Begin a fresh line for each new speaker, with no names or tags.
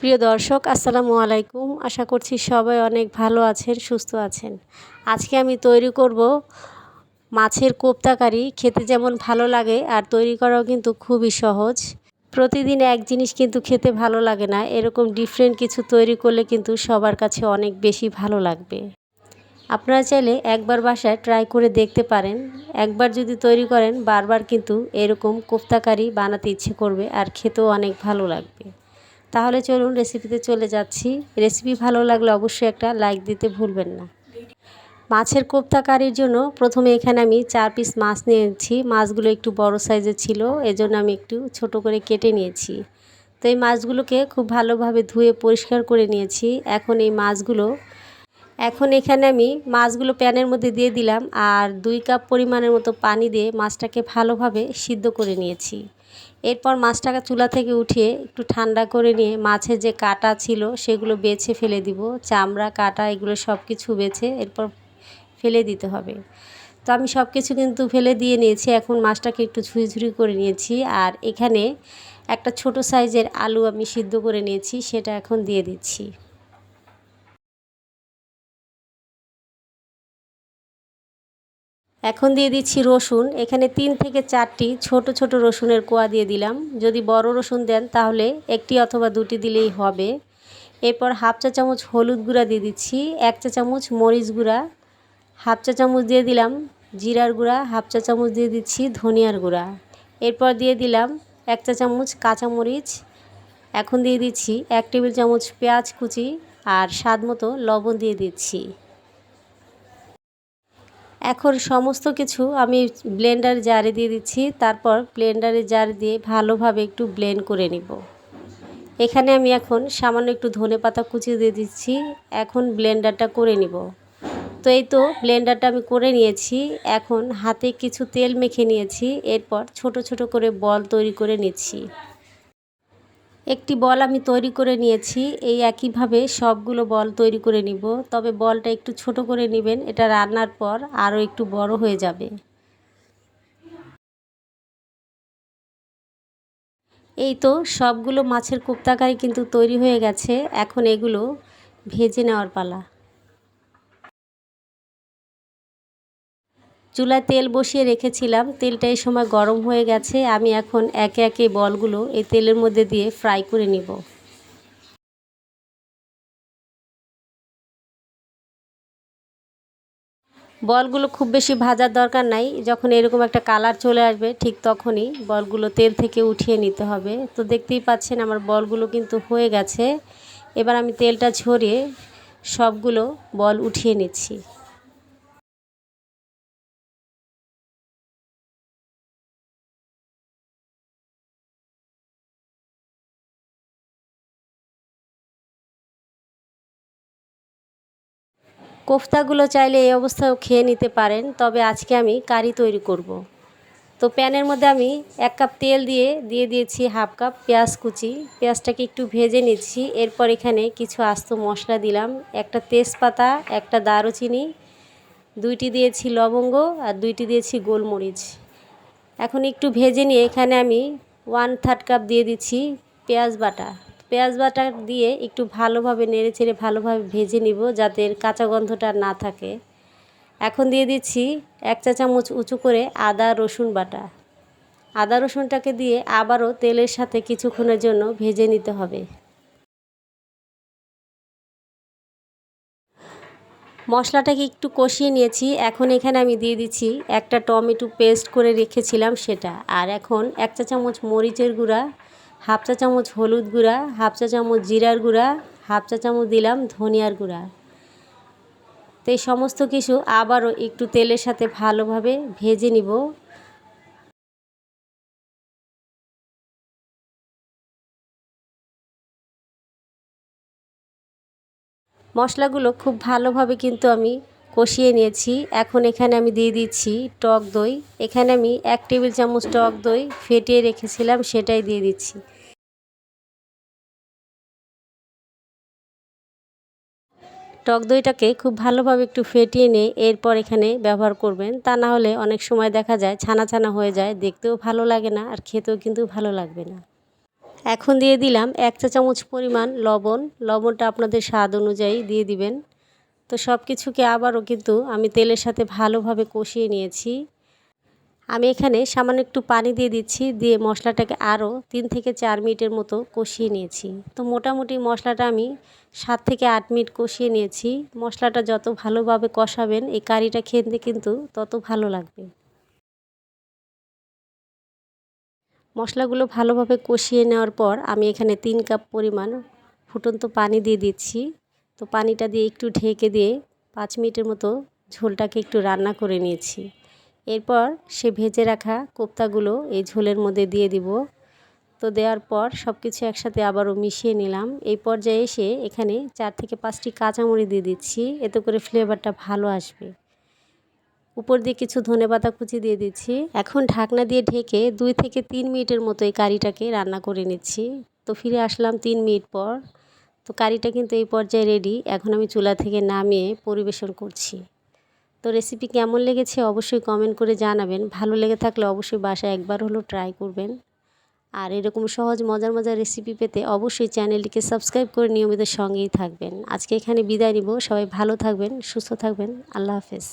প্রিয় দর্শক, আসসালামু আলাইকুম। আশা করছি সবাই অনেক ভালো আছেন, সুস্থ আছেন। আজকে আমি তৈরি করব মাছের কোপ্তাকারি খেতে যেমন ভালো লাগে আর তৈরি করাও কিন্তু খুবই সহজ। প্রতিদিন এক জিনিস কিন্তু খেতে ভালো লাগে না। এরকম ডিফারেন্ট কিছু তৈরি করলে কিন্তু সবার কাছে অনেক বেশি ভালো লাগবে। আপনারা চাইলে একবার বাসায় ট্রাই করে দেখতে পারেন। একবার যদি তৈরি করেন, বারবার কিন্তু এরকম কোপ্তাকারি বানাতে ইচ্ছে করবে আর খেতেও অনেক ভালো লাগবে। তাহলে চলুন রেসিপিতে চলে যাচ্ছি। রেসিপি ভালো লাগলে অবশ্যই একটা লাইক দিতে ভুলবেন না। মাছের কোপ্তা কারির জন্য প্রথমে এখানে আমি চার পিস মাছ নিয়েছি। মাছগুলো একটু বড় সাইজের ছিল, এজন্য আমি একটু ছোট করে কেটে নিয়েছি। তো এই মাছগুলোকে খুব ভালোভাবে ধুয়ে পরিষ্কার করে নিয়েছি। এখন এই মাছগুলো, এখন এখানে আমি মাছগুলো প্যানের মধ্যে দিয়ে দিলাম আর দুই কাপ পরিমাণের মতো পানি দিয়ে মাছটাকে ভালোভাবে সিদ্ধ করে নিয়েছি। এরপর মাছটাকে চুলা থেকে উঠিয়ে একটু ঠান্ডা করে নিয়ে মাছের যে কাটা ছিল সেগুলো বেছে ফেলে দিব, চামড়া, কাটা, এগুলো সব কিছু বেছে এরপর ফেলে দিতে হবে। তো আমি সব কিছু কিন্তু ফেলে দিয়ে নিয়েছি, এখন মাছটাকে একটু ঝুড়ি ঝুড়ি করে নিয়েছি আর এখানে একটা ছোট সাইজের আলু আমি সিদ্ধ করে নিয়েছি, সেটা এখন দিয়ে দিচ্ছি। এখন দিয়ে দিচ্ছি রসুন। এখানে তিন থেকে চারটি ছোট ছোট রসুনের কোয়া দিয়ে দিলাম। যদি বড় রসুন দেন তাহলে একটি অথবা দুটি দিলেই হবে। এরপর হাফ চা চামচ হলুদ গুঁড়া দিয়ে দিচ্ছি, এক চা চামচ মরিচ গুঁড়া, হাফ চা চামচ দিয়ে দিলাম জিরার গুঁড়া, হাফ চা চামচ দিয়ে দিচ্ছি ধনিয়ার গুঁড়া। এরপর দিয়ে দিলাম এক চা চামচ কাঁচামরিচ এখন দিয়ে দিচ্ছি এক টেবিল চামচ পেঁয়াজ কুচি আর স্বাদ মতো লবণ দিয়ে দিচ্ছি। এখন সমস্ত কিছু আমি ব্লেন্ডার জারে দিয়ে দিচ্ছি, তারপর ব্লেন্ডারে জার দিয়ে ভালোভাবে একটু ব্লেন্ড করে নিব। এখানে আমি এখন সামান্য একটু ধনে পাতা কুচি দিয়ে দিচ্ছি, এখন ব্লেন্ডারটা করে নিব। তো এই তো ব্লেন্ডারটা আমি করে নিয়েছি, এখন হাতে কিছু তেল মেখে নিয়েছি, এরপর ছোট ছোট করে বল তৈরি করে নিচ্ছি। একটি বল আমি তৈরি করে নিয়েছি, এই একইভাবে সবগুলো বল তৈরি করে নিব। তবে বলটা একটু ছোট করে নেবেন, এটা রান্নার পর আরও একটু বড় হয়ে যাবে। এই তো সবগুলো মাছের কোপ্তাকারি কিন্তু তৈরি হয়ে গেছে, এখন এগুলো ভেজে নেওয়ার পালা। চুলায় তেল বসিয়ে রেখেছিলাম। তেলটা এই সময় গরম হয়ে গেছে। আমি এখন একে একে বলগুলো এই তেলের মধ্যে দিয়ে ফ্রাই করে নিব। বলগুলো খুব বেশি ভাজার দরকার নাই। যখন এরকম একটা কালার চলে আসবে, ঠিক তখনই বলগুলো তেল থেকে উঠিয়ে নিতে হবে। তো দেখতেই পাচ্ছেন আমার বলগুলো কিন্তু হয়ে গেছে। এবার আমি তেলটা ঝরিয়ে সবগুলো বল উঠিয়ে নিচ্ছি। কোফতাগুলো চাইলে এই অবস্থায়ও খেয়ে নিতে পারেন, তবে আজকে আমি কারি তৈরি করব। তো প্যানের মধ্যে আমি এক কাপ তেল দিয়ে দিয়ে দিয়েছি হাফ কাপ পেঁয়াজ কুচি। পেঁয়াজটাকে একটু ভেজে নিচ্ছি, এরপর এখানে কিছু আস্ত মশলা দিলাম। একটা তেজপাতা, একটা দারুচিনি, দুইটি দিয়েছি লবঙ্গ আর দুইটি দিয়েছি গোলমরিচ। এখন একটু ভেজে নিয়ে এখানে আমি ওয়ান থার্ড কাপ দিয়ে দিচ্ছি পেঁয়াজ বাটা। পেঁয়াজ বাটা দিয়ে একটু ভালোভাবে নেড়ে চেড়ে ভালোভাবে ভেজে নিব যাতে কাঁচা গন্ধটা না থাকে। এখন দিয়ে দিচ্ছি এক চা চামচ উঁচু করে আদা, রসুন বাটা। আদা, রসুনটাকে দিয়ে আবারও তেলের সাথে কিছুক্ষণের জন্য ভেজে নিতে হবে। মশলাটাকে একটু কষিয়ে নিয়েছি। এখন এখানে আমি দিয়ে দিচ্ছি একটা টমেটো পেস্ট করে রেখেছিলাম সেটা। আর এখন এক চা চামচ মরিচের গুঁড়া হাফ চা চামচ হলুদ গুঁড়া, হাফ চা চামচ জিরার গুঁড়া, হাফ চা চামচ দিলাম ধনিয়ার গুঁড়া। তো এই সমস্ত কিছু আবারও একটু তেলের সাথে ভালোভাবে ভেজে নিব। মশলাগুলো খুব ভালোভাবে কিন্তু আমি কষিয়ে নিয়েছি। এখন এখানে আমি দিয়ে দিচ্ছি টক দই। এখানে আমি এক টেবিল চামচ টক দই ফেটিয়ে রেখেছিলাম, সেটাই দিয়ে দিচ্ছি। টক দইটাকে খুব ভালোভাবে একটু ফেটিয়ে নিয়ে এরপর এখানে ব্যবহার করবেন। তা না হলে অনেক সময় দেখা যায় ছানা ছানা হয়ে যায়, দেখতেও ভালো লাগে না আর খেতেও কিন্তু ভালো লাগবে না। এখন দিয়ে দিলাম এক চা চামচ পরিমাণ লবণ। লবণটা আপনাদের স্বাদ অনুযায়ী দিয়ে দিবেন। তো সব কিছুকে আবারও কিন্তু আমি তেলের সাথে ভালোভাবে কষিয়ে নিয়েছি। আমি এখানে সামান্য একটু পানি দিয়ে দিচ্ছি, দিয়ে মশলাটাকে আরও তিন থেকে চার মিনিটের মতো কষিয়ে নিয়েছি। তো মোটামুটি মশলাটা আমি সাত থেকে আট মিনিট কষিয়ে নিয়েছি। মশলাটা যত ভালোভাবে কষাবেন, এই কারিটা খেতে কিন্তু তত ভালো লাগবে। মশলাগুলো ভালোভাবে কষিয়ে নেওয়ার পর আমি এখানে তিন কাপ পরিমাণ ফুটন্ত পানি দিয়ে দিচ্ছি। তো পানিটা দিয়ে একটু ঢেকে দিয়ে পাঁচ মিনিটের মতো ঝোলটাকে একটু রান্না করে নিয়েছি। এরপর সে ভেজে রাখা কোপ্তাগুলো এই ঝোলের মধ্যে দিয়ে দিব। তো দেওয়ার পর সব কিছু একসাথে আবারও মিশিয়ে নিলাম। এই পর্যায়ে এসে এখানে চার থেকে পাঁচটি কাঁচামরিচ দিয়ে দিচ্ছি। এতে করে ফ্লেভারটা ভালো আসবে। উপর দিয়ে কিছু ধনে পাতা কুচি দিয়ে দিচ্ছি। এখন ঢাকনা দিয়ে ঢেকে দুই থেকে তিন মিনিটের মতো এই কারিটাকে রান্না করে নিচ্ছি। তো ফিরে আসলাম তিন মিনিট পর। তো কারিটা কিন্তু এই পর্যায়ে রেডি এখন আমি চুলা থেকে নামিয়ে পরিবেশন করছি। তো রেসিপি কেমন লেগেছে অবশ্যই কমেন্ট করে জানাবেন। ভালো লেগে থাকলে অবশ্যই বাসায় একবার হলেও ট্রাই করবেন। আর এরকম সহজ, মজার মজার রেসিপি পেতে অবশ্যই চ্যানেলটিকে সাবস্ক্রাইব করে নিয়মিত সঙ্গেই থাকবেন। আজকে এখানে বিদায় নিব। সবাই ভালো থাকবেন, সুস্থ থাকবেন। আল্লাহ হাফেজ।